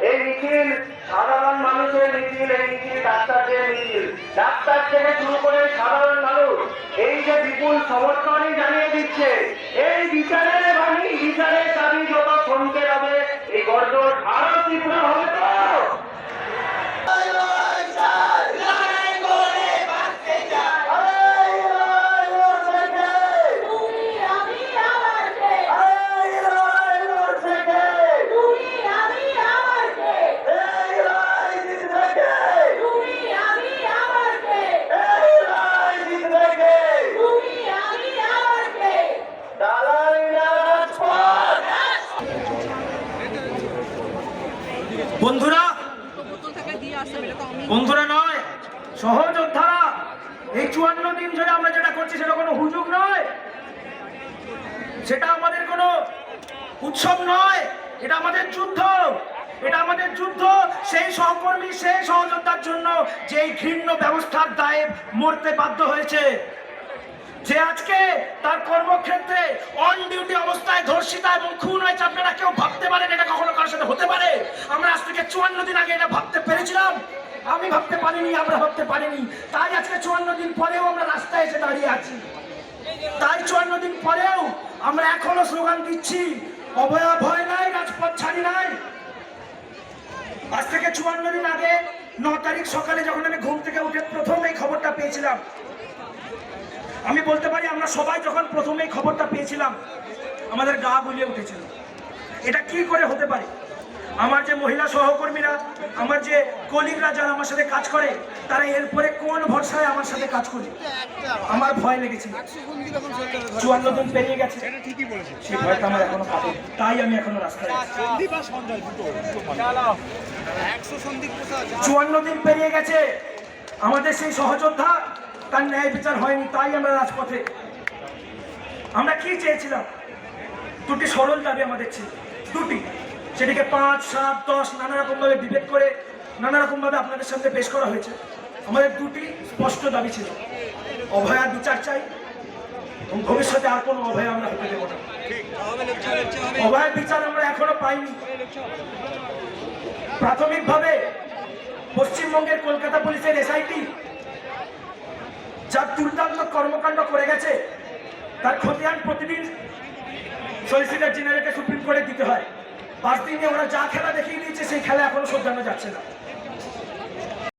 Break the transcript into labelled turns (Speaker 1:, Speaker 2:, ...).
Speaker 1: এই মিছিল শুরু করে সাধারণ মানুষ, এই যে বিপুল জানিয়ে দিচ্ছে, এই এই আরও হবে তো
Speaker 2: লড়াই করে বাঁচতে চাই
Speaker 1: এই লড়াই লড়ছে কে?
Speaker 3: তুমি আমি আমার কে
Speaker 1: এই লড়াই লড়ছে কে?
Speaker 3: তুমি আমি আমার কে
Speaker 1: এই লড়াই জিতবে কে?
Speaker 3: তুমি আমি আমার কে
Speaker 1: এই লড়াই জিতবে কে?
Speaker 3: তুমি আমি আমার কে
Speaker 1: দালালি না রাজপথ
Speaker 4: বন্ধুরা বন্ধুরা নয়, সহযোদ্ধারা, এই চুয়ান্ন দিন ধরে আমরা যেটা করছি সেটা কোনো হুজুগ নয়। সেটা আমাদের কোনো উৎসব নয়, এটা আমাদের যুদ্ধ। এটা আমাদের যুদ্ধ, সেই সহকর্মী, সেই সহযোদ্ধার জন্য যে এই ঘৃণ্য ব্যবস্থার দায়ে মরতে বাধ্য হয়েছে। যে আজকে তার কর্মক্ষেত্রে অন ডিউটি অবস্থায় ধর্ষিতা এবং খুন হয়েছে, আপনারা কেউ ভাবতে পারেন এটা কখনো কারোর সাথে হতে পারে? আমরা আজ থেকে চুয়ান্ন দিন আগে এটা ভাবতে পেরেছিলাম। আমি ভাবতে পারিনি, আমরা ভাবতে পারিনি। তাই আজকে চুয়ান্ন দিন পরেও আমরা রাস্তায় এসে দাঁড়িয়ে আছি। তাই চুয়ান্ন দিন পরেও আমরা এখনও স্লোগান দিচ্ছি অভয়া ভয় নাই, রাজপথ ছাড়ি নাই। আজ থেকে চুয়ান্ন দিন আগে, ন তারিখ সকালে যখন আমি ঘুম থেকে উঠে প্রথম এই খবরটা পেয়েছিলাম, আমি বলতে পারি আমরা সবাই যখন প্রথমে এই খবরটা পেয়েছিলাম, আমাদের গা গুলিয়ে উঠেছিল। এটা কি করে হতে পারে? আমার যে মহিলা সহকর্মীরা, আমার যে কলিগরা যারা আমার সাথে কাজ করে, তারা এরপরে কোন ভরসায় আমার সাথে কাজ করে আমার ভয় লেগেছে। চুয়ান্ন দিন পেরিয়ে গেছে। আমার এখনও তাই আমি এখনও রাস্তায় চুয়ান্ন দিন পেরিয়ে গেছে। আমাদের সেই সহযোদ্ধা, তার ন্যায় বিচার হয়নি, তাই আমরা রাজপথে। আমরা কি চেয়েছিলাম? দুটি সরল দাবি আমাদের ছিল। দুটি। সেটিকে পাঁচ, সাত, দশ নানা রকম ভাবে বিভেদ করে নানা রকম ভাবে আপনাদের সামনে পেশ করা হয়েছে। আমাদের দুটি স্পষ্ট দাবি ছিল। অভয়া বিচার চাই এবং ভবিষ্যতে আর কোনো অভয় আমরা হতে দেবো না। অভয় বিচার আমরা এখনও পাইনি। প্রাথমিকভাবে পশ্চিমবঙ্গের কলকাতা পুলিশের এসআইটি যা দুর্দান্ত কর্মকাণ্ড করে গেছে, তার খতিয়ান প্রতিদিন সলিসিটার জেনারেলকে সুপ্রিম কোর্টে দিতে হয়। পাঁচ দিনে ওরা যা খেলা দেখিয়ে দিয়েছে সেই খেলা এখনও শোধানো যাচ্ছে না।